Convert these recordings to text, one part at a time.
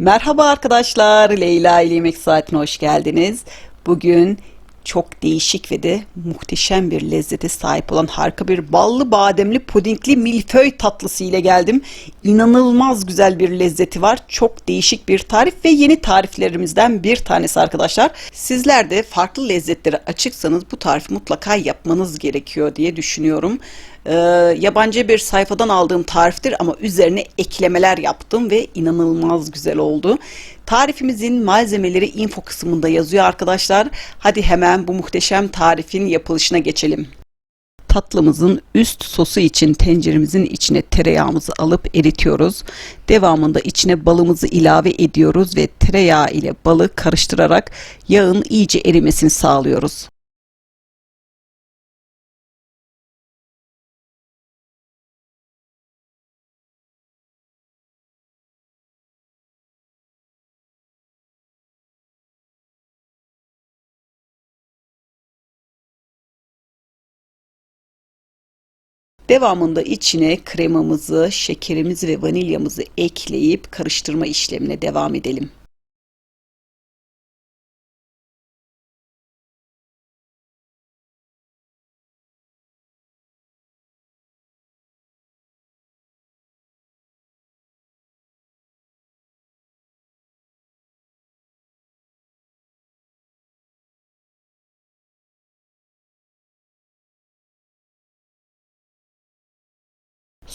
Merhaba arkadaşlar, Leyla ile Yemek Saatine hoş geldiniz. Bugün çok değişik ve de muhteşem bir lezzete sahip olan harika bir ballı bademli pudingli milföy tatlısı ile geldim. İnanılmaz güzel bir lezzeti var. Çok değişik bir tarif ve yeni tariflerimizden bir tanesi arkadaşlar. Sizler de farklı lezzetlere açıksanız bu tarifi mutlaka yapmanız gerekiyor diye düşünüyorum. Ee, yabancı bir sayfadan aldığım tariftir ama üzerine eklemeler yaptım ve inanılmaz güzel oldu. Tarifimizin malzemeleri info kısmında yazıyor arkadaşlar. Hadi hemen bu muhteşem tarifin yapılışına geçelim. Tatlımızın üst sosu için tenceremizin içine tereyağımızı alıp eritiyoruz. Devamında içine balımızı ilave ediyoruz ve tereyağı ile balı karıştırarak yağın iyice erimesini sağlıyoruz. Devamında içine kremamızı, şekerimizi ve vanilyamızı ekleyip karıştırma işlemine devam edelim.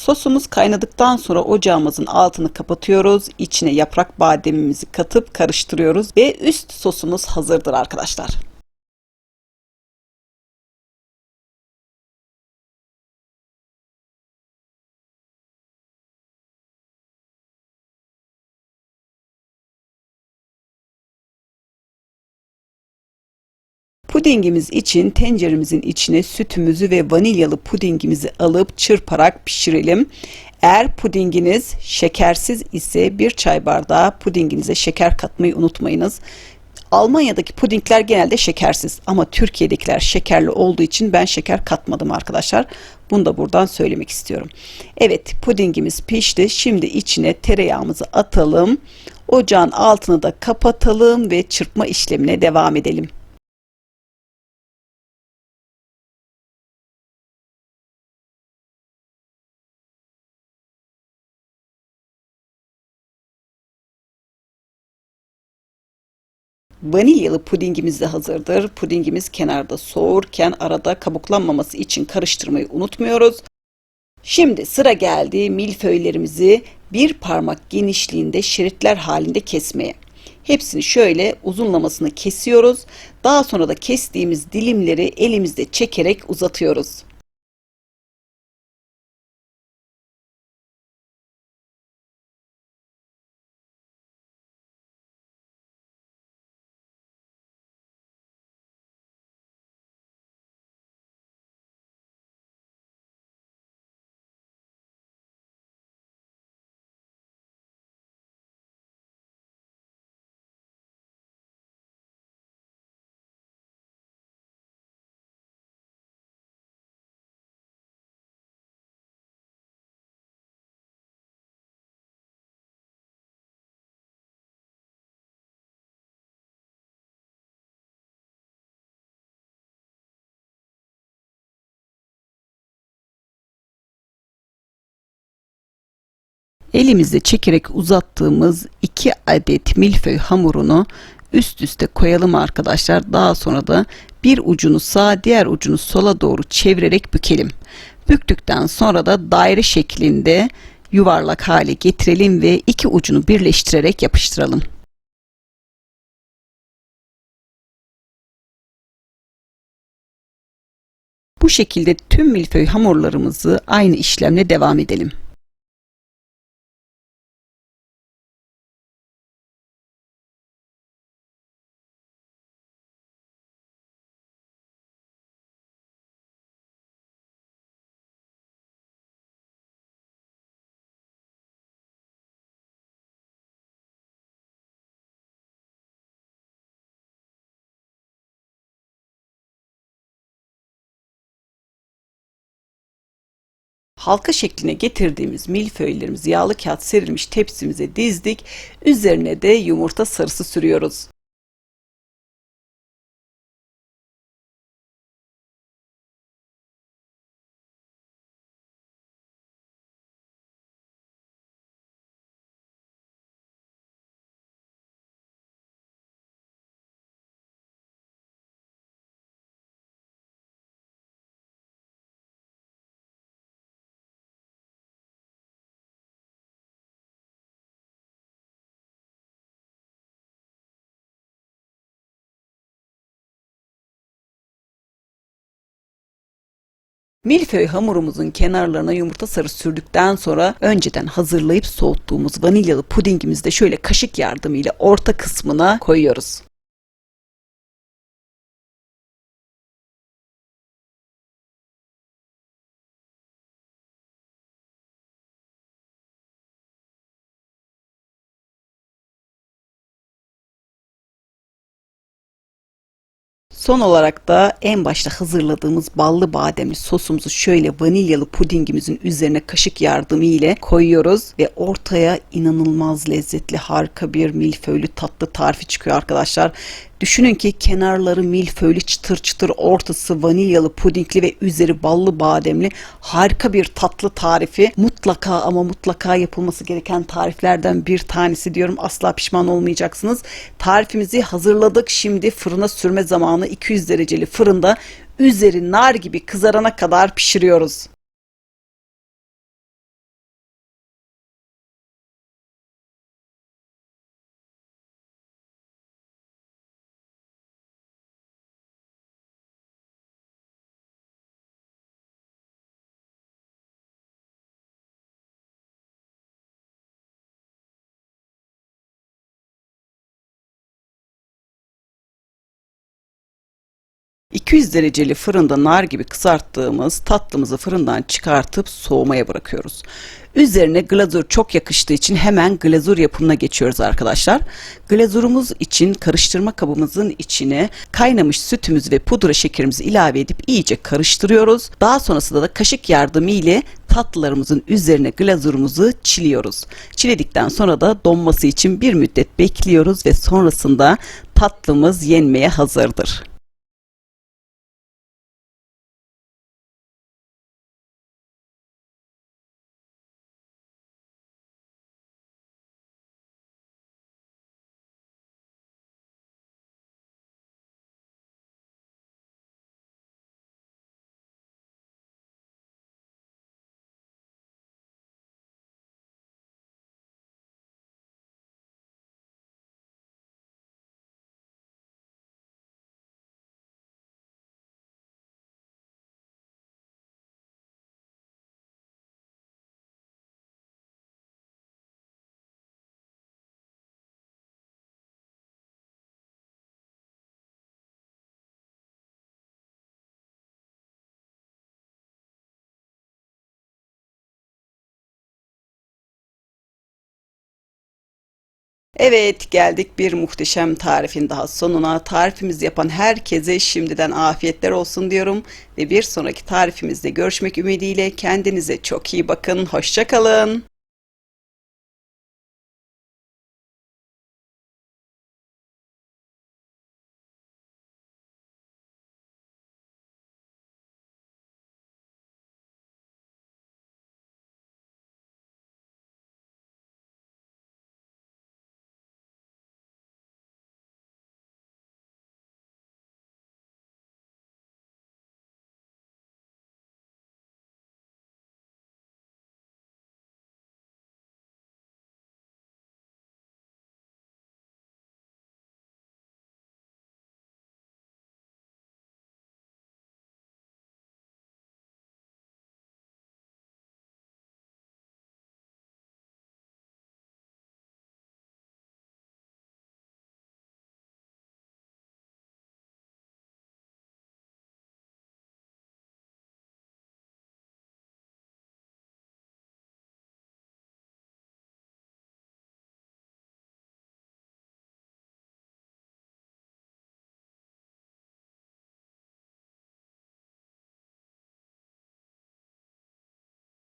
Sosumuz kaynadıktan sonra ocağımızın altını kapatıyoruz. İçine yaprak bademimizi katıp karıştırıyoruz ve üst sosumuz hazırdır arkadaşlar. Pudingimiz için tenceremizin içine sütümüzü ve vanilyalı pudingimizi alıp çırparak pişirelim. Eğer pudinginiz şekersiz ise bir çay bardağı pudinginize şeker katmayı unutmayınız. Almanya'daki pudingler genelde şekersiz ama Türkiye'dekiler şekerli olduğu için ben şeker katmadım arkadaşlar. Bunu da buradan söylemek istiyorum. Evet pudingimiz pişti. Şimdi içine tereyağımızı atalım. Ocağın altını da kapatalım ve çırpma işlemine devam edelim. Vanilyalı pudingimiz de hazırdır. Pudingimiz kenarda soğurken arada kabuklanmaması için karıştırmayı unutmuyoruz. Şimdi sıra geldi milföylerimizi bir parmak genişliğinde şeritler halinde kesmeye. Hepsini şöyle uzunlamasını kesiyoruz. Daha sonra da kestiğimiz dilimleri elimizde çekerek uzatıyoruz. Elimizde çekerek uzattığımız 2 adet milföy hamurunu üst üste koyalım arkadaşlar. Daha sonra da bir ucunu sağa diğer ucunu sola doğru çevirerek bükelim. Büktükten sonra da daire şeklinde yuvarlak hale getirelim ve iki ucunu birleştirerek yapıştıralım. Bu şekilde tüm milföy hamurlarımızı aynı işlemle devam edelim. Halka şekline getirdiğimiz milföylerimizi yağlı kağıt serilmiş tepsimize dizdik. Üzerine de yumurta sarısı sürüyoruz. Milföy hamurumuzun kenarlarına yumurta sarısı sürdükten sonra önceden hazırlayıp soğuttuğumuz vanilyalı pudingimizi de şöyle kaşık yardımıyla orta kısmına koyuyoruz. Son olarak da en başta hazırladığımız ballı bademli sosumuzu şöyle vanilyalı pudingimizin üzerine kaşık yardımı ile koyuyoruz ve ortaya inanılmaz lezzetli harika bir milföylü tatlı tarifi çıkıyor arkadaşlar. Düşünün ki kenarları milföylü çıtır çıtır ortası vanilyalı pudingli ve üzeri ballı bademli harika bir tatlı tarifi. Mutlaka ama mutlaka yapılması gereken tariflerden bir tanesi diyorum. Asla pişman olmayacaksınız. Tarifimizi hazırladık. Şimdi fırına sürme zamanı 200 dereceli fırında üzeri nar gibi kızarana kadar pişiriyoruz. ...200 dereceli fırında nar gibi kızarttığımız tatlımızı fırından çıkartıp soğumaya bırakıyoruz. Üzerine glazür çok yakıştığı için hemen glazür yapımına geçiyoruz arkadaşlar. Glazürümüz için karıştırma kabımızın içine kaynamış sütümüzü ve pudra şekerimizi ilave edip iyice karıştırıyoruz. Daha sonrasında da kaşık yardımı ile tatlılarımızın üzerine glazürümüzü çiliyoruz. Çiledikten sonra da donması için bir müddet bekliyoruz ve sonrasında tatlımız yenmeye hazırdır. Evet geldik bir muhteşem tarifin daha sonuna. Tarifimizi yapan herkese şimdiden afiyetler olsun diyorum. Ve bir sonraki tarifimizde görüşmek ümidiyle kendinize çok iyi bakın. Hoşçakalın.